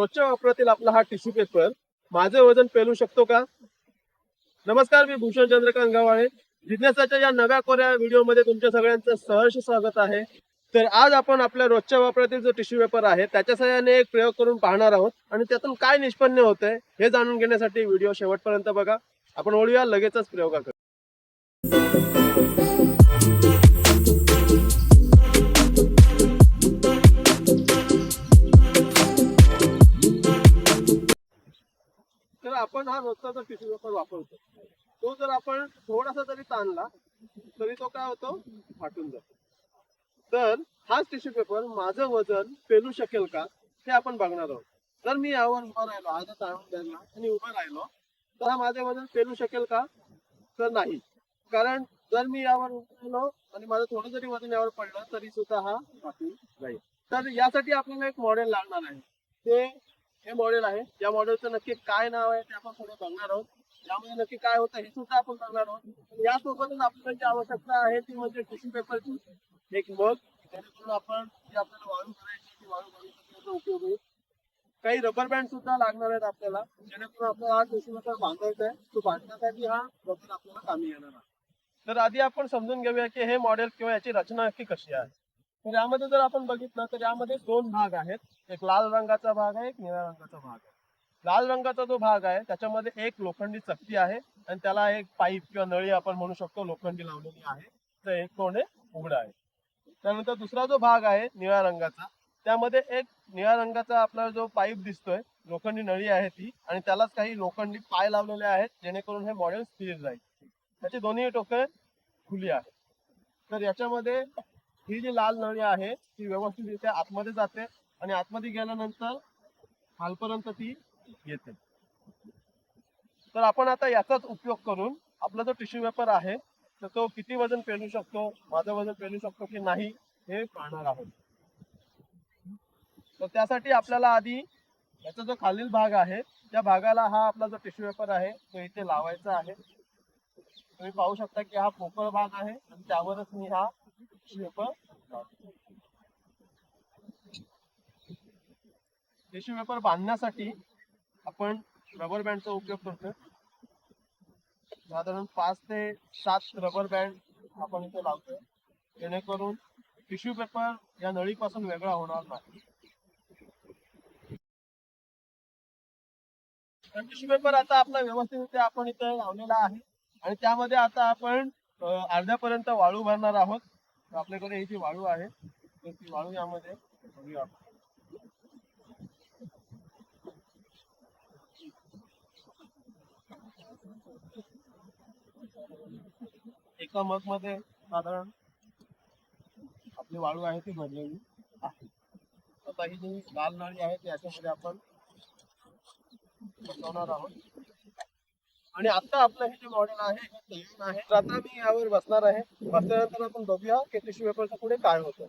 रोजच्या वापरातील आपला हा टिश्यू पेपर माझे वजन पेलू शकतो का? नमस्कार मी भूषण चंद्रकांत गव्हाळे जिज्ञासाच्या या नव्या कोऱ्या व्हिडिओमध्ये तुमच्या सगळ्यांचं सहर्ष स्वागत आहे. तर आज आपण आपल्या रोजच्या वापरातील जो टिश्यू पेपर आहे त्याच्या सहाय्याने एक प्रयोग करून पाहणार आहोत. आणि त्यातून काय निष्पन्न होतंय हे जाणून घेण्यासाठी व्हिडिओ शेवटपर्यंत बघा. आपण वळूया लगेचच प्रयोगाकडे. आपण हा रोजचा जो टिश्यू पेपर वापरतो. तो जर आपण थोडासा जरी ताणला तरी तो काय होतो? फाटून जातो. तर हाच टिश्यू पेपर माझं वजन पेलू शकेल का? हे आपण बघणार आहोत. जर मी यावर उभा राहिलो आज ताणून द्यायला आणि उभा राहिलो तर हा माझं वजन पेलू शकेल का? तर नाही. कारण जर मी यावर उभारलो राहिलो आणि माझं थोडं जरी वजन यावर पडलं तरी सुद्धा हा फाटून जाईल. तर यासाठी आपल्याला एक मॉडेल लागणार आहे. ते हे मॉडेल आहे. या मॉडेलचं नक्की काय नाव आहे ते आपण पुढे बघणार आहोत. यामध्ये नक्की काय होतं हे सुद्धा आपण बघणार आहोत. यासोबतच आपल्याला जी आवश्यकता आहे ती म्हणजे टिश्यू पेपरची एक मग जेणेकरून आपण जी आपल्याला वाळू करायची ती वाळू करू शकण्याचा उपयोग होईल. काही रबर बँड सुद्धा लागणार आहेत आपल्याला जेणेकरून आपल्याला हा टिश्यू पेपर बांधायचा आहे. तो बांधण्यासाठी हा रबर आपल्याला कामी येणार आहे. तर आधी आपण समजून घेऊया की हे मॉडेल किंवा याची रचना नक्की कशी आहे. तर यामध्ये जर आपण बघितलं तर यामध्ये दोन भाग आहेत. एक लाल रंगाचा भाग आहे एक निळ्या रंगाचा भाग आहे. लाल रंगाचा जो भाग आहे त्याच्यामध्ये एक लोखंडी चकती आहे आणि त्याला एक पाईप किंवा नळी आपण म्हणू शकतो लोखंडी लावलेली आहे. तर एक कोणे उघड आहे. त्यानंतर दुसरा जो भाग आहे निळ्या रंगाचा त्यामध्ये एक निळ्या रंगाचा आपला जो पाईप दिसतोय लोखंडी नळी आहे ती आणि त्यालाच काही लोखंडी पाय लावलेले आहेत जेणेकरून हे मॉडेल स्थिर जाईल. त्याची दोन्ही टोके खुली आहेत. तर याच्यामध्ये ही जी लाल नळी आहे ती व्यवस्थितरित्या आतमध्ये जाते आणि आतमध्ये गेल्यानंतर खालपर्यंत ती येते. तर आपण आता याचाच उपयोग करून आपला जो टिश्यू पेपर आहे तर तो किती वजन पेरू शकतो माझं वजन पेरू शकतो की नाही हे पाहणार आहोत. तर त्यासाठी आपल्याला आधी याचा जो खालील भाग आहे त्या भागाला हा आपला जो टिश्यू पेपर आहे तो इथे लावायचा आहे. तुम्ही पाहू शकता की हा पोकळ भाग आहे आणि त्यावरच मी हा टिश्यू पेपर लावतो. टिश्यू पेपर बांधण्यासाठी आपण रबर बँडचा उपयोग करतो साधारण पाच ते सात रबर बँड आपण इथे लावतोय. जेणेकरून टिश्यू पेपर या नळीपासून वेगळा होणार नाही. टिश्यू पेपर आता आपला व्यवस्थित आपण इथे लावलेला आहे. आणि त्यामध्ये आता आपण अर्ध्यापर्यंत वाळू भरणार आहोत. आपल्याकडे ही जी वाळू आहे तर ती वाळू यामध्ये भरूया आपण. एका मग मध्ये साधारण आपली वाळू आहे ती भरलेली आहे. आता ही जी लाल नळी आहे ती याच्यामध्ये आपण बसवणार आहोत. आणि आता आपलं हे जे मॉडेल आहे हे तयार आहे. तर आता मी यावर बसणार आहे. बसल्यानंतर आपण बघूया की टिश्यू पेपरचं पुढे काय होतं.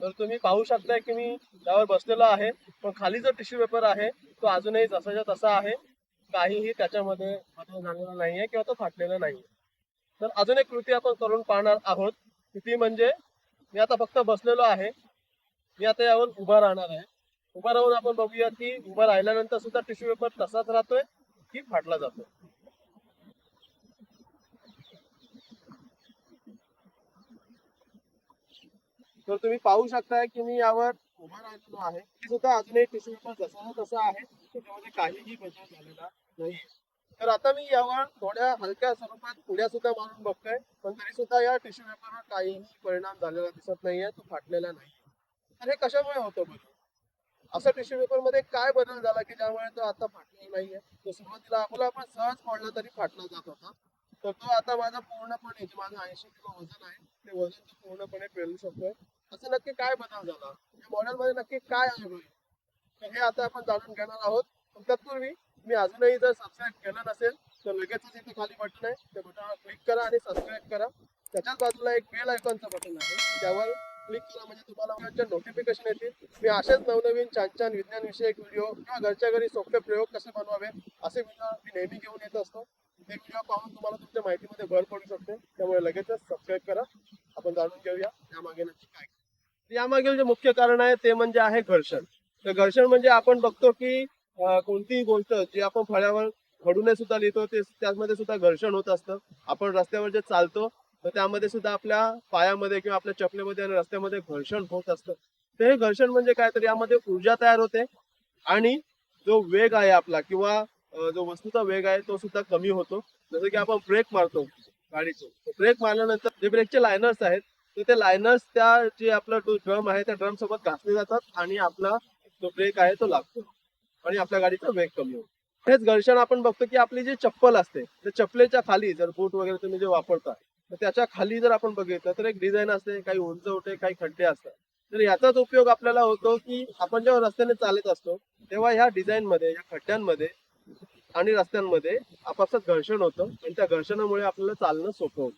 तर तुम्ही पाहू शकताय की मी त्यावर बसलेलो आहे. पण खाली जो टिश्यू पेपर आहे तो अजूनही जसाच्या तसा आहे. काहीही त्याच्यामध्ये बदल झालेला नाहीये किंवा तो फाटलेला नाहीये. तर अजून एक कृती आपण करून पाहणार आहोत. ती म्हणजे मी आता फक्त बसलेलो आहे. मी आता यावर उभा राहणार आहे. उभा राहून आपण बघूया की उभा राहिल्यानंतर सुद्धा टिश्यू पेपर तसाच राहतोय की फाटला जातोय. तर तुम्ही पाहू शकताय की मी यावर जो आहे. सुद्धा अजूनही टिश्यू पेपर जसा तसा आहे. त्याच्यामध्ये काहीही बदल झालेला नाही. तर आता मी यावर थोड्या हलक्या स्वरूपात पुढ्या सुद्धा मारून बघतोय. पण तरी सुद्धा या टिश्यू पेपरवर काहीही परिणाम झालेला दिसत नाहीये तो फाटलेला नाही. तर हे कशामुळे होतं बघू असं टिश्यू पेपरमध्ये काय बदल झाला की ज्यामुळे तो आता फाटलेला नाहीये? तो सुरुवातीला आपला आपण सहज फोडला तरी फाटला जात होता. तर तो आता माझा पूर्णपणे जे माझं ऐंशी किलो वजन आहे. ते वजन तो पूर्णपणे पेरू शकतोय. असं नक्की काय बदल झाला? या मॉडेल मध्ये नक्की काय अनुभव हे आता आपण जाणून घेणार आहोत. पण तत्पूर्वी मी अजूनही जर सबस्क्राईब केलं नसेल तर लगेचच इथे खाली बटन आहे. त्या बटनावर क्लिक करा आणि सबस्क्राईब करा. त्याच्याच बाजूला एक बेल आयकॉनचं बटन आहे. त्यावर क्लिक करा म्हणजे तुम्हाला नोटिफिकेशन येतील. मी असेच नवनवीन छान छान विज्ञान विषयक व्हिडिओ किंवा घरच्या घरी सोपे प्रयोग कसे बनवावे असे व्हिडिओ मी नेहमी घेऊन येत असतो. ते व्हिडिओ पाहून तुम्हाला तुमच्या माहितीमध्ये भर पडू शकते. त्यामुळे लगेचच सबस्क्राईब करा. आपण जाणून घेऊया. त्यामागे नक्की काय यामागील जे मुख्य कारण आहे ते म्हणजे आहे घर्षण. तर घर्षण म्हणजे आपण बघतो की कोणतीही गोष्ट जी आपण फळ्यावर घडूने सुद्धा लिहितो ते त्यामध्ये सुद्धा घर्षण होत असतं. आपण रस्त्यावर जे चालतो तर त्यामध्ये सुद्धा आपल्या पायामध्ये किंवा आपल्या चपलेमध्ये आणि रस्त्यामध्ये घर्षण होत असतं. तर हे घर्षण म्हणजे काय? तर यामध्ये ऊर्जा तयार होते आणि जो वेग आहे आपला किंवा जो वस्तूचा वेग आहे तो सुद्धा कमी होतो. जसं की आपण ब्रेक मारतो गाडीचे ब्रेक मारल्यानंतर जे ब्रेकचे लायनर्स आहेत तिथे लायनर्स त्या जे आपला ड्रम आहे त्या ड्रम सोबत घासले जातात आणि आपला जो ब्रेक आहे तो लागतो. आणि आपल्या गाडीचा वेग कमी होतो. हेच घर्षण आपण बघतो की आपली जी चप्पल असते त्या चप्पलेच्या खाली जर बूट वगैरे तुम्ही जे वापरता तर त्याच्याखाली जर आपण बघितलं तर एक डिझाईन असते काही उंच उठे काही खड्डे असतात. तर याचाच उपयोग आपल्याला होतो की आपण जेव्हा रस्त्याने चालत असतो तेव्हा ह्या डिझाईन मध्ये या खड्ड्यांमध्ये आणि रस्त्यांमध्ये आपापसात घर्षण होतं आणि त्या घर्षणामुळे आपल्याला चालणं सोपं होतं.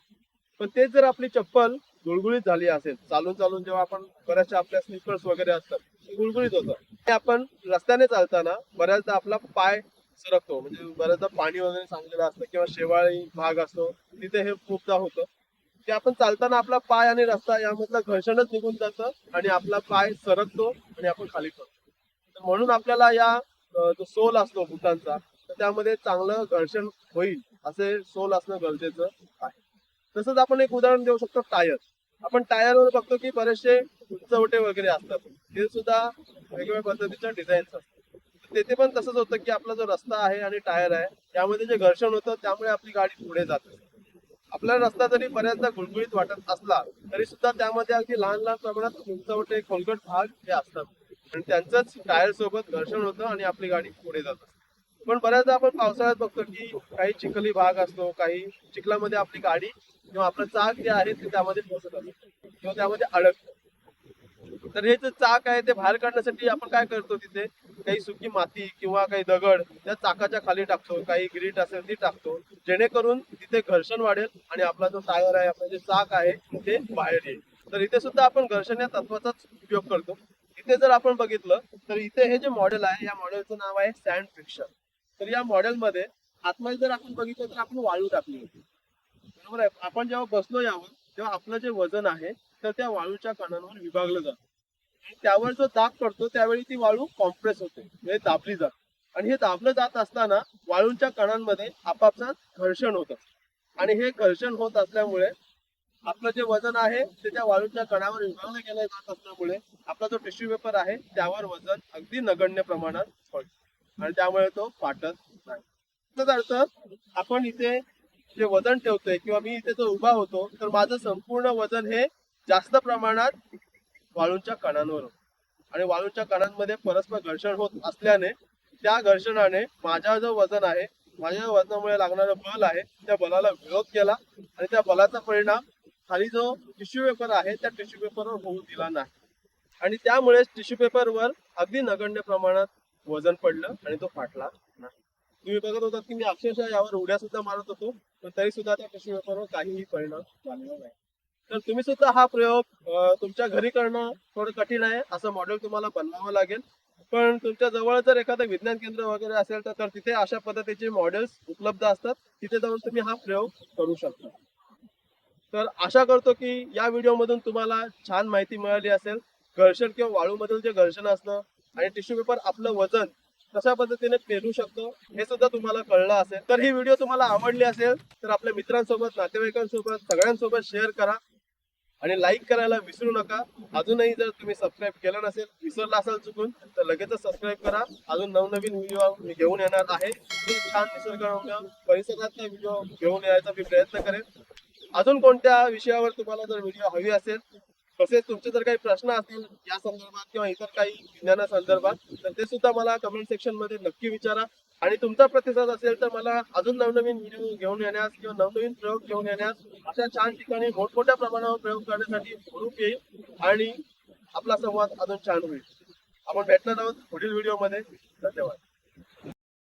पण तेच जर आपली चप्पल गुळगुळीत झाली असेल चालून चालून जेव्हा आपण बऱ्याचशा आपल्या स्लिपर्स वगैरे असतात ते गुळगुळीत होतं. ते आपण रस्त्याने चालताना बऱ्याचदा आपला पाय सरकतो म्हणजे बऱ्याचदा पाणी वगैरे सांगलेलं असतं किंवा शेवाळी भाग असतो तिथे हे खूपदा होतं. की आपण चालताना आपला पाय आणि रस्ता यामधलं घर्षणच निघून जातं आणि आपला पाय सरकतो आणि आपण खाली पडतो. तर म्हणून आपल्याला या जो सोल असतो बुटांचा तर त्यामध्ये चांगलं घर्षण होईल असे सोल असणं गरजेचं आहे. तसंच आपण एक उदाहरण देऊ शकतो टायर. आपण टायरवर बघतो की बरेचसे उंचवटे वगैरे असतात. ते सुद्धा वेगवेगळ्या पद्धतीच्या डिझाईन्स असतात. तेथे पण तसंच होतं की आपला जो रस्ता आहे आणि टायर आहे त्यामध्ये जे घर्षण होतं त्यामुळे आपली गाडी पुढे जाते आपला रस्ता जरी बऱ्याचदा गुळगुळीत वाटत असला तरी सुद्धा त्यामध्ये अगदी लहान लहान प्रमाणात उंचवटे खोलगट भाग हे असतात. आणि त्यांचंच टायर सोबत घर्षण होतं आणि आपली गाडी पुढे जात असते पण बऱ्याचदा आपण पावसाळ्यात बघतो की काही चिखली भाग असतो काही चिखलामध्ये आपली गाडी किंवा आपलं चाक जे आहे ते त्यामध्ये पोचत असतो किंवा त्यामध्ये अडकतो. तर हे जे चाक आहे ते बाहेर काढण्यासाठी आपण काय करतो तिथे? काही सुकी माती किंवा काही दगड त्या चाकाच्या खाली टाकतो काही ग्रीट असेल ती टाकतो जेणेकरून तिथे घर्षण वाढेल आणि आपला जो टायर आहे आपलं जे चाक आहे ते बाहेर येईल. तर इथे सुद्धा आपण घर्षण या तत्वाचाच उपयोग करतो. इथे जर आपण बघितलं तर इथे हे जे मॉडेल आहे या मॉडेलचं नाव आहे सँड फ्रिक्शन तर या मॉडेलमध्ये आतमध्ये जर आपण बघितलं तर आपण वाळू टाकली होती. बरोबर आहे? आपण जेव्हा बसलो यावर तेव्हा आपलं जे वजन आहे तर त्या वाळूच्या कणांवर विभागलं जातं. आणि त्यावर जो दाब पडतो त्यावेळी ती वाळू कॉम्प्रेस होते. म्हणजे दाबली जाते. आणि हे दाबलं जात असताना वाळूंच्या कणांमध्ये आपापसात घर्षण होतं. आणि हे घर्षण होत असल्यामुळे आपलं जे वजन आहे ते त्या वाळूच्या कणावर विभागलं गेलं जात असल्यामुळे आपला जो टिश्यू पेपर आहे त्यावर वजन अगदी नगण्य प्रमाणात पडतं. आणि त्यामुळे तो फाटत नाही अर्थ आपण इथे जे वजन ठेवतोय किंवा मी इथे जो उभा होतो तर माझं संपूर्ण वजन हे जास्त प्रमाणात वाळूंच्या कणांवर होतं. आणि वाळूच्या कणांमध्ये परस्पर घर्षण होत असल्याने त्या घर्षणाने माझा जो वजन आहे माझ्या वजनामुळे लागणारं बल आहे त्या बलाला विरोध केला आणि त्या बलाचा परिणाम खाली जो टिश्यू पेपर आहे त्या टिश्यू पेपरवर होऊ दिला नाही आणि त्यामुळे टिश्यू पेपरवर अगदी नगण्य प्रमाणात वजन पडलं आणि तो फाटला नाही. तुम्ही बघत होता की मी अक्षरशः यावर उड्या सुद्धा मारत होतो पण तरी सुद्धा त्या टिश्यू पेपरवर काहीही परिणाम झालेला नाही. तर तुम्ही सुद्धा हा प्रयोग तुमच्या घरी करणं थोडं कठीण आहे असं मॉडेल तुम्हाला बनवावं लागेल. पण तुमच्या जवळ जर एखादं विज्ञान केंद्र वगैरे असेल तर तर तिथे अशा पद्धतीचे मॉडेल्स उपलब्ध असतात. तिथे जाऊन तुम्ही हा प्रयोग करू शकता. तर आशा करतो की या व्हिडिओमधून तुम्हाला छान माहिती मिळाली असेल. घर्षण किंवा वाळूमधील जे घर्षण असतं आणि टिश्यू पेपर आपलं वजन कशा पद्धतीने पेरू शकतो हे सुद्धा तुम्हाला कळलं असेल. तर ही व्हिडिओ तुम्हाला आवडली असेल तर आपल्या मित्रांसोबत नातेवाईकांसोबत सगळ्यांसोबत शेअर करा. आणि लाईक करायला विसरू नका. अजूनही जर तुम्ही सबस्क्राईब केलं नसेल विसरला असाल चुकून तर लगेचच सबस्क्राईब करा. अजून नवनवीन व्हिडिओ मी घेऊन येणार आहे. छान निसर्गरम्य परिसरातला व्हिडिओ घेऊन यायचा मी प्रयत्न करेन. अजून कोणत्या विषयावर तुम्हाला जर व्हिडिओ हवी असेल तसेच तुमचे जर काही प्रश्न असतील या संदर्भात किंवा इतर काही विज्ञाना संदर्भात तर ते सुद्धा मला कमेंट सेक्शनमध्ये नक्की विचारा. आणि तुमचा प्रतिसाद असेल तर मला अजून नवनवीन व्हिडिओ घेऊन येण्यास किंवा नवनवीन प्रयोग घेऊन येण्यास अशा छान ठिकाणी मोठमोठ्या प्रमाणावर प्रयोग करण्यासाठी हुरूप येईल आणि आपला संवाद अजून छान होईल. आपण भेटणार आहोत पुढील व्हिडिओमध्ये धन्यवाद.